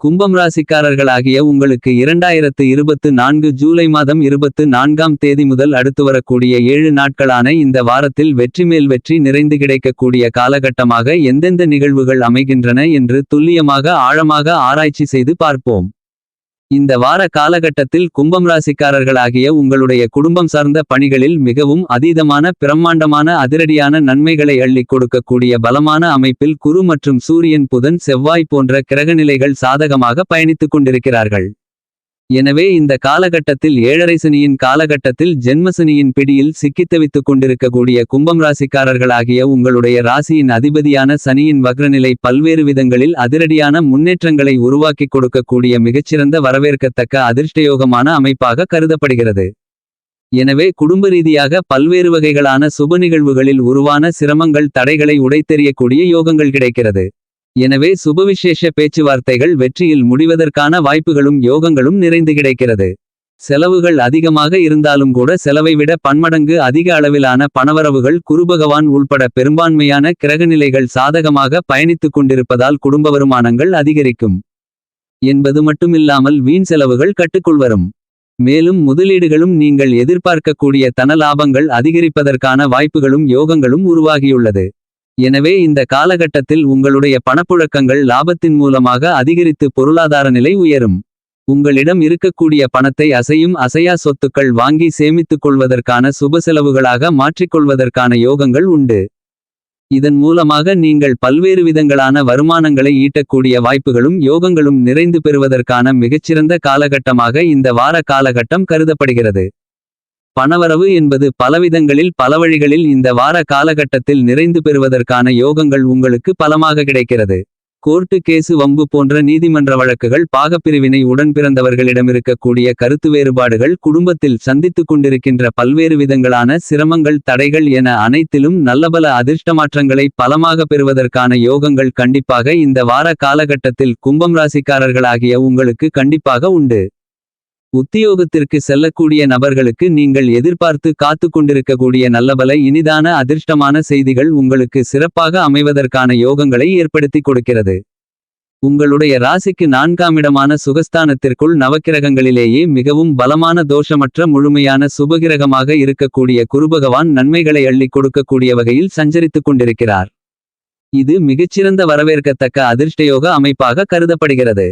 கும்பம் ராசிக்காரர்களாகிய உங்களுக்கு இரண்டாயிரத்து இருபத்து நான்கு ஜூலை மாதம் இருபத்து நான்காம் தேதி முதல் அடுத்து வரக்கூடிய ஏழு நாட்களான இந்த வாரத்தில் வெற்றி மேல் வெற்றி நிறைந்து கிடைக்கக்கூடிய காலகட்டமாக எந்தெந்த நிகழ்வுகள் அமைகின்றன என்று துல்லியமாக ஆழமாக ஆராய்ச்சி செய்து பார்ப்போம். இந்த வார காலகட்டத்தில் கும்பம் ராசிக்காரர்களாகிய உங்களுடைய குடும்பம் சார்ந்த பணிகளில் மிகவும் அதீதமான பிரம்மாண்டமான அதிரடியான நன்மைகளை அள்ளிக் கொடுக்கக்கூடிய பலமான அமைப்பில் குரு மற்றும் சூரியன் புதன் செவ்வாய் போன்ற கிரகநிலைகள் சாதகமாக பயணித்துக் கொண்டிருக்கிறார்கள். எனவே இந்த காலகட்டத்தில் ஏழரை சனியின் காலகட்டத்தில் ஜென்மசனியின் பிடியில் சிக்கித்தவித்துக் கொண்டிருக்கக்கூடிய கும்பம் ராசிக்காரர்களாகிய உங்களுடைய ராசியின் அதிபதியான சனியின் வக்ரநிலை பல்வேறு விதங்களில் அதிரடியான முன்னேற்றங்களை உருவாக்கிக் கொடுக்கக்கூடிய மிகச்சிறந்த வரவேற்கத்தக்க அதிர்ஷ்டயோகமான அமைப்பாக கருதப்படுகிறது. எனவே குடும்ப ரீதியாக பல்வேறு வகைகளான சுப நிகழ்வுகளில் உருவான சிரமங்கள் தடைகளை உடைத்தெறியக்கூடிய யோகங்கள் கிடைக்கிறது. எனவே சுபவிசேஷ பேச்சுவார்த்தைகள் வெற்றியில் முடிவதற்கான வாய்ப்புகளும் யோகங்களும் நிறைந்து கிடைக்கிறது. செலவுகள் அதிகமாக இருந்தாலும் கூட செலவை விட பன்மடங்கு அதிக அளவிலான பணவரவுகள் குருபகவான் உள்பட பெரும்பான்மையான கிரகநிலைகள் சாதகமாக பயணித்துக் கொண்டிருப்பதால் குடும்ப வருமானங்கள் அதிகரிக்கும். என்பது மட்டுமில்லாமல் வீண் செலவுகள் கட்டுக்குள் வரும். மேலும் முதலீடுகளும் நீங்கள் எதிர்பார்க்கக்கூடிய தன லாபங்கள் அதிகரிப்பதற்கான வாய்ப்புகளும் யோகங்களும் உருவாகியுள்ளது. எனவே இந்த காலகட்டத்தில் உங்களுடைய பணப்புழக்கங்கள் லாபத்தின் மூலமாக அதிகரித்து பொருளாதார நிலை உயரும். உங்களிடம் இருக்கக்கூடிய பணத்தை அசையும் அசையா சொத்துக்கள் வாங்கி சேமித்துக் கொள்வதற்கான சுப செலவுகளாக மாற்றிக்கொள்வதற்கான யோகங்கள் உண்டு. இதன் மூலமாக நீங்கள் பல்வேறு விதங்களான வருமானங்களை ஈட்டக்கூடிய வாய்ப்புகளும் யோகங்களும் நிறைந்து பெறுவதற்கான மிகச்சிறந்த காலகட்டமாக இந்த வார காலகட்டம் கருதப்படுகிறது. பணவரவு என்பது பலவிதங்களில் பல வழிகளில் இந்த வார காலகட்டத்தில் நிறைந்து பெறுவதற்கான யோகங்கள் உங்களுக்கு பலமாக கிடைக்கிறது. கோர்ட்டு கேசு வம்பு போன்ற நீதிமன்ற வழக்குகள் பாகப்பிரிவினை உடன் பிறந்தவர்களிடமிருக்கக்கூடிய கருத்து வேறுபாடுகள் குடும்பத்தில் சந்தித்துக் கொண்டிருக்கின்ற பல்வேறு விதங்களான சிரமங்கள் தடைகள் என அனைத்திலும் நல்லபல அதிர்ஷ்டமாற்றங்களை பலமாக பெறுவதற்கான யோகங்கள் கண்டிப்பாக இந்த வார காலகட்டத்தில் கும்பம் ராசிக்காரர்களாகிய உங்களுக்கு கண்டிப்பாக உண்டு. உத்தியோகத்திற்கு செல்லக்கூடிய நபர்களுக்கு நீங்கள் எதிர்பார்த்து காத்து கொண்டிருக்கக்கூடிய நல்லபல இனிதான அதிர்ஷ்டமான செய்திகள் உங்களுக்கு சிறப்பாக அமைவதற்கான யோகங்களை ஏற்படுத்தி கொடுக்கிறது. உங்களுடைய ராசிக்கு நான்காமிடமான சுகஸ்தானத்திற்குள் நவக்கிரகங்களிலேயே மிகவும் பலமான தோஷமற்ற முழுமையான சுபகிரகமாக இருக்கக்கூடிய குருபகவான் நன்மைகளை அள்ளிக் கொடுக்கக்கூடிய வகையில் சஞ்சரித்துக் கொண்டிருக்கிறார். இது மிகச்சிறந்த வரவேற்கத்தக்க அதிர்ஷ்டயோக அமைப்பாக கருதப்படுகிறது.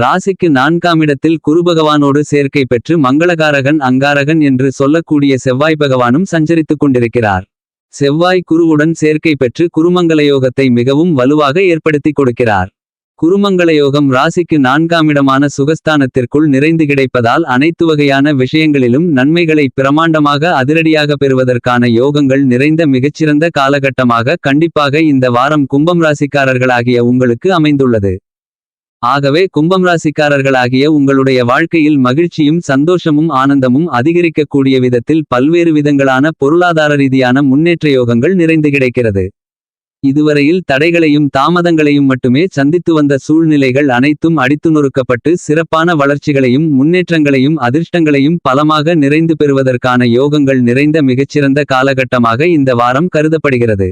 ராசிக்கு நான்காமிடத்தில் குருபகவானோடு சேர்க்கை பெற்று மங்களகாரகன் அங்காரகன் என்று சொல்லக்கூடிய செவ்வாய் பகவானும் சஞ்சரித்துக் கொண்டிருக்கிறார். செவ்வாய் குருவுடன் சேர்க்கை பெற்று குருமங்கலயோகத்தை மிகவும் வலுவாக ஏற்படுத்தி கொடுக்கிறார். குருமங்கலயோகம் ராசிக்கு நான்காமிடமான சுகஸ்தானத்திற்குள் நிறைந்து கிடைப்பதால் அனைத்து வகையான விஷயங்களிலும் நன்மைகளை பிரமாண்டமாக அதிரடியாக பெறுவதற்கான யோகங்கள் நிறைந்த மிகச்சிறந்த காலகட்டமாக கண்டிப்பாக இந்த வாரம் கும்பம் ராசிக்காரர்களாகிய உங்களுக்கு அமைந்துள்ளது. ஆகவே கும்பம் ராசிக்காரர்களாகிய உங்களுடைய வாழ்க்கையில் மகிழ்ச்சியும் சந்தோஷமும் ஆனந்தமும் அதிகரிக்கக்கூடிய விதத்தில் பல்வேறு விதங்களான பொருளாதார ரீதியான முன்னேற்ற யோகங்கள் நிறைந்து கிடைக்கிறது. இதுவரையில் தடைகளையும் தாமதங்களையும் மட்டுமே சந்தித்து வந்த சூழ்நிலைகள் அனைத்தும் அடித்து நொறுக்கப்பட்டு சிறப்பான வளர்ச்சிகளையும் முன்னேற்றங்களையும் அதிர்ஷ்டங்களையும் பலமாக நிறைந்து பெறுவதற்கான யோகங்கள் நிறைந்த மிகச்சிறந்த காலகட்டமாக இந்த வாரம் கருதப்படுகிறது.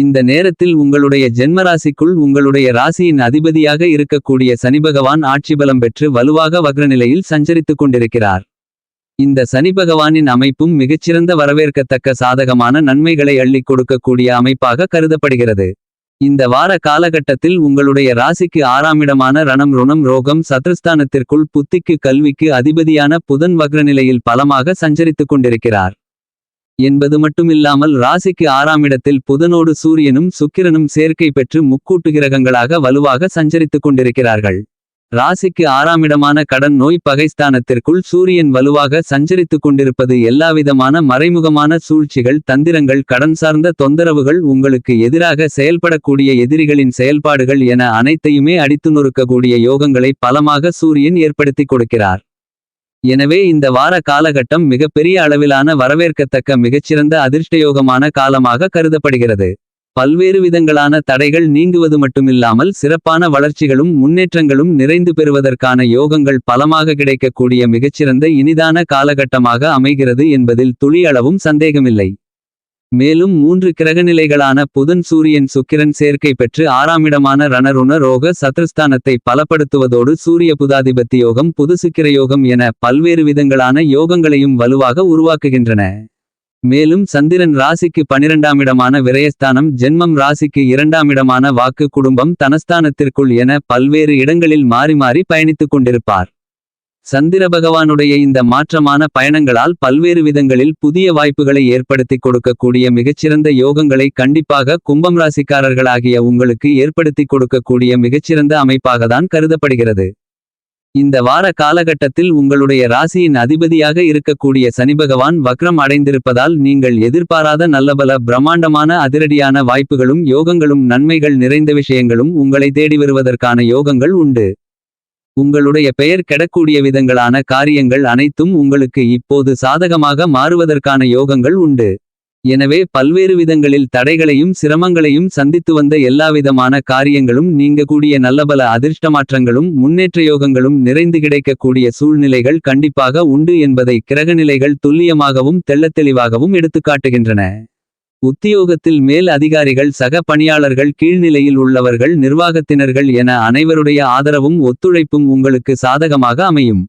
இந்த நேரத்தில் உங்களுடைய ஜென்மராசிக்குள் உங்களுடைய ராசியின் அதிபதியாக இருக்கக்கூடிய சனிபகவான் ஆட்சிபலம் பெற்று வலுவாக வக்ரநிலையில் சஞ்சரித்துக் கொண்டிருக்கிறார். இந்த சனிபகவானின் அமைப்பும் மிகச்சிறந்த வரவேற்கத்தக்க சாதகமான நன்மைகளை அள்ளிக் கொடுக்கக்கூடிய அமைப்பாக கருதப்படுகிறது. இந்த வார காலகட்டத்தில் உங்களுடைய ராசிக்கு ஆறாமிடமான ரணம் ருணம் ரோகம் சத்ருஸ்தானத்திற்குள் புத்திக்கு கல்விக்கு அதிபதியான புதன் வக்ரநிலையில் பலமாக சஞ்சரித்துக் கொண்டிருக்கிறார். என்பது மட்டுமில்லாமல் ராசிக்கு ஆறாமிடத்தில் புதனோடு சூரியனும் சுக்கிரனும் சேர்க்கை பெற்று முக்கூட்டு கிரகங்களாக வலுவாக சஞ்சரித்துக் கொண்டிருக்கிறார்கள். ராசிக்கு ஆறாமிடமான கடன் நோய் பகைஸ்தானத்திற்குள் சூரியன் வலுவாக சஞ்சரித்துக் கொண்டிருப்பது எல்லாவிதமான மறைமுகமான சூழ்ச்சிகள் தந்திரங்கள் கடன் சார்ந்த தொந்தரவுகள் உங்களுக்கு எதிராக செயல்படக்கூடிய எதிரிகளின் செயல்பாடுகள் என அனைத்தையுமே அடித்து நொறுக்கக்கூடிய யோகங்களை பலமாக சூரியன் ஏற்படுத்தி கொடுக்கிறார். எனவே இந்த வார காலகட்டம் மிகப்பெரிய அளவிலான வரவேற்கத்தக்க மிகச்சிறந்த அதிர்ஷ்டயோகமான காலமாக கருதப்படுகிறது. பல்வேறு விதங்களான தடைகள் நீங்குவது மட்டுமில்லாமல் சிறப்பான வளர்ச்சிகளும் முன்னேற்றங்களும் நிறைந்து பெறுவதற்கான யோகங்கள் பலமாக கிடைக்கக்கூடிய மிகச்சிறந்த இனிதான காலகட்டமாக அமைகிறது என்பதில் துளியளவும் சந்தேகமில்லை. மேலும் மூன்று கிரகநிலைகளான புதன் சூரியன் சுக்கிரன் சேர்க்கை பெற்று ஆறாமிடமான ரணருண ரோக சத்ருஸ்தானத்தை பலப்படுத்துவதோடு சூரிய புதாதிபத்தி யோகம் புதுசுக்கிர யோகம் என பல்வேறு விதங்களான யோகங்களையும் வலுவாக உருவாக்குகின்றன. மேலும் சந்திரன் ராசிக்கு பனிரெண்டாமிடமான விரயஸ்தானம் ஜென்மம் ராசிக்கு இரண்டாம் இடமான வாக்கு குடும்பம் தனஸ்தானத்திற்குள் என பல்வேறு இடங்களில் மாறி மாறி பயணித்துக் கொண்டிருப்பார். சந்திர பகவானுடைய இந்த மாற்றமான பயணங்களால் பல்வேறு விதங்களில் புதிய வாய்ப்புகளை ஏற்படுத்திக் கொடுக்கக்கூடிய மிகச்சிறந்த யோகங்களை கண்டிப்பாக கும்பம் ராசிக்காரர்களாகிய உங்களுக்கு ஏற்படுத்திக் கொடுக்கக்கூடிய மிகச்சிறந்த அமைப்பாகத்தான் கருதப்படுகிறது. இந்த வார காலகட்டத்தில் உங்களுடைய ராசியின் அதிபதியாக இருக்கக்கூடிய சனி பகவான் வக்ரம் அடைந்திருப்பதால் நீங்கள் எதிர்பாராத நல்லபல பிரம்மாண்டமான அதிரடியான வாய்ப்புகளும் யோகங்களும் நன்மைகள் நிறைந்த விஷயங்களும் உங்களை தேடி வருவதற்கான யோகங்கள் உண்டு. உங்களுடைய பெயர் கெடக்கூடிய விதங்களான காரியங்கள் அனைத்தும் உங்களுக்கு இப்போது சாதகமாக மாறுவதற்கான யோகங்கள் உண்டு. எனவே பல்வேறு விதங்களில் தடைகளையும் சிரமங்களையும் சந்தித்து வந்த எல்லாவிதமான காரியங்களும் நீங்கக்கூடிய நல்லபல அதிர்ஷ்டமாற்றங்களும் முன்னேற்ற யோகங்களும் நிறைந்து கிடைக்கக்கூடிய சூழ்நிலைகள் கண்டிப்பாக உண்டு என்பதை கிரகநிலைகள் துல்லியமாகவும் தெள்ளத்தெளிவாகவும் எடுத்துக்காட்டுகின்றன. உத்தியோகத்தில் மேல் அதிகாரிகள் சக பணியாளர்கள் கீழ்நிலையில் உள்ளவர்கள் நிர்வாகத்தினர்கள் என அனைவருடைய ஆதரவும் ஒத்துழைப்பும் உங்களுக்கு சாதகமாக அமையும்.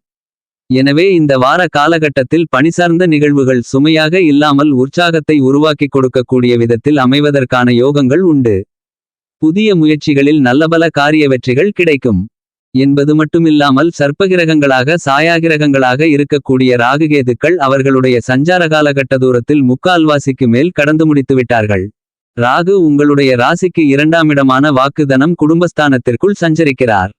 எனவே இந்த வார காலகட்டத்தில் பணிசார்ந்த நிகழ்வுகள் சுமையாக இல்லாமல் உற்சாகத்தை உருவாக்கிக் கொடுக்கக்கூடிய விதத்தில் அமைவதற்கான யோகங்கள் உண்டு. புதிய முயற்சிகளில் நல்லபல காரிய வெற்றிகள் கிடைக்கும். என்பது மட்டுமில்லாமல் சர்ப்பகிரகங்களாக சாயாகிரகங்களாக இருக்கக்கூடிய ராகுகேதுக்கள் அவர்களுடைய சஞ்சார காலகட்ட தூரத்தில் முக்கால்வாசிக்கு மேல் கடந்து முடித்து விட்டார்கள் ராகு உங்களுடைய ராசிக்கு இரண்டாமிடமான வாக்குதனம் குடும்பஸ்தானத்திற்குள் சஞ்சரிக்கிறார்.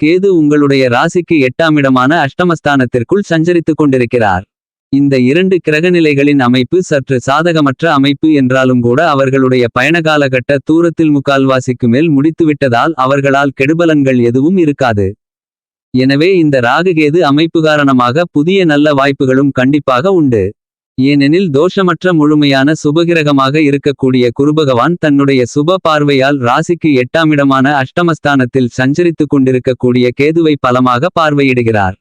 கேது உங்களுடைய ராசிக்கு எட்டாமிடமான அஷ்டமஸ்தானத்திற்குள் சஞ்சரித்துக் கொண்டிருக்கிறார். இந்த இரண்டு கிரகநிலைகளின் அமைப்பு சற்று சாதகமற்ற அமைப்பு என்றாலும் கூட அவர்களுடைய பயணகாலகட்ட தூரத்தில் முக்கால்வாசிக்கு மேல் முடித்துவிட்டதால் அவர்களால் கெடுபலன்கள் எதுவும் இருக்காது. எனவே இந்த ராகுகேது அமைப்பு காரணமாக புதிய நல்ல வாய்ப்புகளும் கண்டிப்பாக உண்டு. ஏனெனில் தோஷமற்ற முழுமையான சுபகிரகமாக இருக்கக்கூடிய குருபகவான் தன்னுடைய சுப பார்வையால் ராசிக்கு எட்டாமிடமான அஷ்டமஸ்தானத்தில் சஞ்சரித்துக் கொண்டிருக்கக்கூடிய கேதுவை பலமாக பார்வையிடுகிறார்.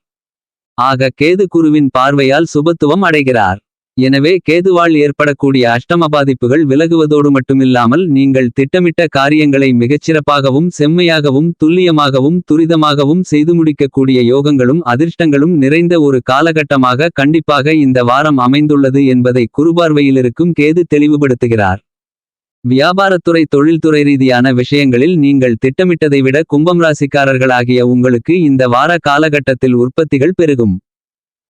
ஆக கேது குருவின் பார்வையால் சுபத்துவம் அடைகிறார். எனவே கேதுவால் ஏற்படக்கூடிய அஷ்டம பாதிப்புகள் விலகுவதோடு மட்டுமில்லாமல் நீங்கள் திட்டமிட்ட காரியங்களை மிகச்சிறப்பாகவும் செம்மையாகவும் துல்லியமாகவும் துரிதமாகவும் செய்து முடிக்கக்கூடிய யோகங்களும் அதிர்ஷ்டங்களும் நிறைந்த ஒரு காலகட்டமாக கண்டிப்பாக இந்த வாரம் அமைந்துள்ளது என்பதை குறுபார்வையிலிருக்கும் கேது தெளிவுபடுத்துகிறார். வியாபாரத்துறை தொழில்துறை ரீதியான விஷயங்களில் நீங்கள் திட்டமிட்டதை விட கும்பம் ராசிக்காரர்களாகிய உங்களுக்கு இந்த வார காலகட்டத்தில் உற்பத்திகள் பெருகும்.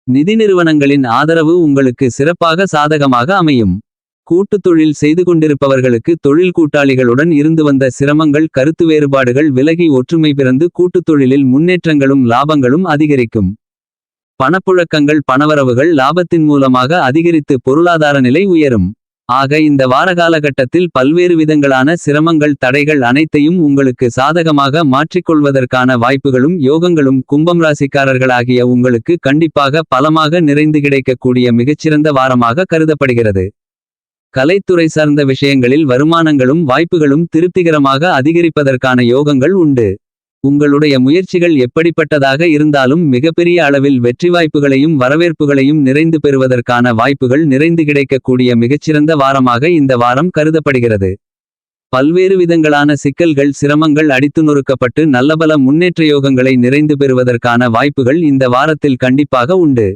நிதி நிறுவனங்களின் ஆதரவு உங்களுக்கு சிறப்பாக சாதகமாக அமையும். கூட்டுத் தொழில் செய்து கொண்டிருப்பவர்களுக்கு தொழில் கூட்டாளிகளுடன் இருந்து வந்த சிரமங்கள் கருத்து வேறுபாடுகள் விலகி ஒற்றுமை பிறந்து கூட்டுத் தொழிலில் முன்னேற்றங்களும் லாபங்களும் அதிகரிக்கும். பணப்புழக்கங்கள் பணவரவுகள் லாபத்தின் மூலமாக அதிகரித்து பொருளாதார நிலை உயரும். ஆக இந்த வார காலகட்டத்தில் பல்வேறு விதங்களான சிரமங்கள் தடைகள் அனைத்தையும் உங்களுக்கு சாதகமாக மாற்றிக்கொள்வதற்கான வாய்ப்புகளும் யோகங்களும் கும்பம் ராசிக்காரர்களாகிய உங்களுக்கு கண்டிப்பாக பலமாக நிறைந்து கிடைக்கக்கூடிய மிகச்சிறந்த வாரமாக கருதப்படுகிறது. கலைத்துறை சார்ந்த விஷயங்களில் வருமானங்களும் வாய்ப்புகளும் திருப்திகரமாக அதிகரிப்பதற்கான யோகங்கள் உண்டு. உங்களுடைய முயற்சிகள் எப்படிப்பட்டதாக இருந்தாலும் மிகப்பெரிய அளவில் வெற்றி வாய்ப்புகளையும் வரவேற்புகளையும் நிறைந்து பெறுவதற்கான வாய்ப்புகள் நிறைந்து கிடைக்கக்கூடிய மிகச்சிறந்த வாரமாக இந்த வாரம் கருதப்படுகிறது. பல்வேறு விதங்களான சிக்கல்கள் சிரமங்கள் அடித்து நொறுக்கப்பட்டு நல்லபல முன்னேற்ற யோகங்களை நிறைந்து பெறுவதற்கான வாய்ப்புகள் இந்த வாரத்தில் கண்டிப்பாக உண்டு.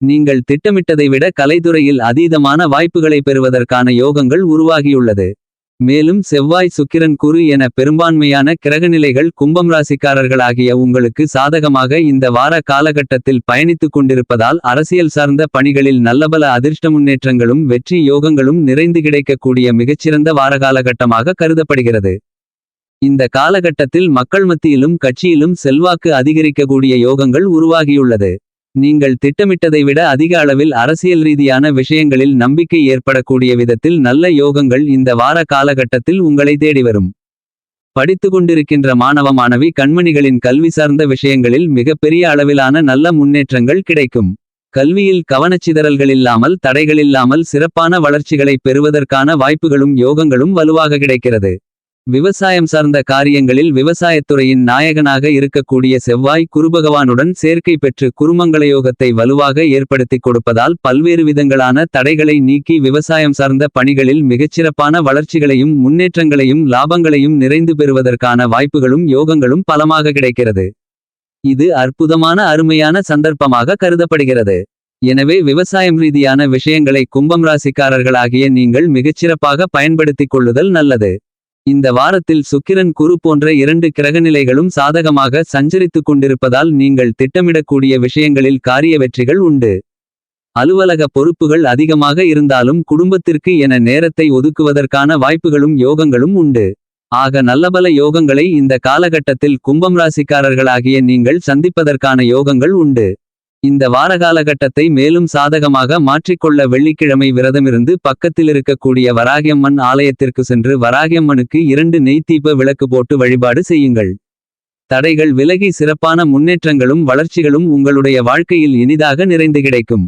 நீங்கள் திட்டமிட்டதை விட கலைத்துறையில் அதீதமான வாய்ப்புகளை பெறுவதற்கான யோகங்கள் உருவாகியுள்ளது. மேலும் செவ்வாய் சுக்கிரன் குரு என பெரும்பான்மையான கிரகநிலைகள் கும்பம் ராசிக்காரர்களாகிய உங்களுக்கு சாதகமாக இந்த வார காலகட்டத்தில் பயணித்துக் கொண்டிருப்பதால் அரசியல் சார்ந்த பணிகளில் நல்லபல அதிர்ஷ்ட முன்னேற்றங்களும் வெற்றி யோகங்களும் நிறைந்து கிடைக்கக்கூடிய மிகச்சிறந்த வார காலகட்டமாக கருதப்படுகிறது. இந்த காலகட்டத்தில் மக்கள் மத்தியிலும் கட்சியிலும் செல்வாக்கு அதிகரிக்கக்கூடிய யோகங்கள் உருவாகியுள்ளது. நீங்கள் திட்டமிட்டதை விட அதிக அளவில் அரசியல் ரீதியான விஷயங்களில் நம்பிக்கை ஏற்படக்கூடிய விதத்தில் நல்ல யோகங்கள் இந்த வார காலகட்டத்தில் உங்களை தேடி வரும். படித்து கொண்டிருக்கின்ற மாணவ மாணவி கண்மணிகளின் கல்வி சார்ந்த விஷயங்களில் மிகப்பெரிய அளவிலான நல்ல முன்னேற்றங்கள் கிடைக்கும். கல்வியில் கவனச்சிதறல்கள் இல்லாமல் தடைகளில்லாமல் சிறப்பான வளர்ச்சிகளை பெறுவதற்கான வாய்ப்புகளும் யோகங்களும் வலுவாக கிடைக்கிறது. விவசாயம் சார்ந்த காரியங்களில் விவசாயத்துறையின் நாயகனாக இருக்கக்கூடிய செவ்வாய் குருபகவானுடன் சேர்க்கை பெற்று குருமங்களயோகத்தை வலுவாக ஏற்படுத்திக் கொடுப்பதால் பல்வேறு விதங்களான தடைகளை நீக்கி விவசாயம் சார்ந்த பணிகளில் மிகச்சிறப்பான வளர்ச்சிகளையும் முன்னேற்றங்களையும் லாபங்களையும் நிறைந்து பெறுவதற்கான வாய்ப்புகளும் யோகங்களும் பலமாக கிடைக்கிறது. இது அற்புதமான அருமையான சந்தர்ப்பமாக கருதப்படுகிறது. எனவே விவசாயம் ரீதியான விஷயங்களை கும்பம் ராசிக்காரர்களாகிய நீங்கள் மிகச்சிறப்பாக பயன்படுத்திக் கொள்ளுதல் நல்லது. இந்த வாரத்தில் சுக்கிரன் குரு போன்ற இரண்டு கிரகநிலைகளும் சாதகமாக சஞ்சரித்துக் கொண்டிருப்பதால் நீங்கள் திட்டமிடக்கூடிய விஷயங்களில் காரிய வெற்றிகள் உண்டு. அலுவலக பொறுப்புகள் அதிகமாக இருந்தாலும் குடும்பத்திற்கு என நேரத்தை ஒதுக்குவதற்கான வாய்ப்புகளும் யோகங்களும் உண்டு. ஆக நல்லபல யோகங்களை இந்த காலகட்டத்தில் கும்பம் ராசிக்காரர்களாகிய நீங்கள் சந்திப்பதற்கான யோகங்கள் உண்டு. இந்த வார காலகட்டத்தை மேலும் சாதகமாக மாற்றிக்கொள்ள வெள்ளிக்கிழமை விரதமிருந்து பக்கத்தில் இருக்கக்கூடிய வராகியம்மன் ஆலயத்திற்கு சென்று வராகியம்மனுக்கு இரண்டு நெய்த்தீப விளக்கு போட்டு வழிபாடு செய்யுங்கள். தடைகள் விலகி சிறப்பான முன்னேற்றங்களும் வளர்ச்சிகளும் உங்களுடைய வாழ்க்கையில் இனிதாக நிறைந்து கிடைக்கும்.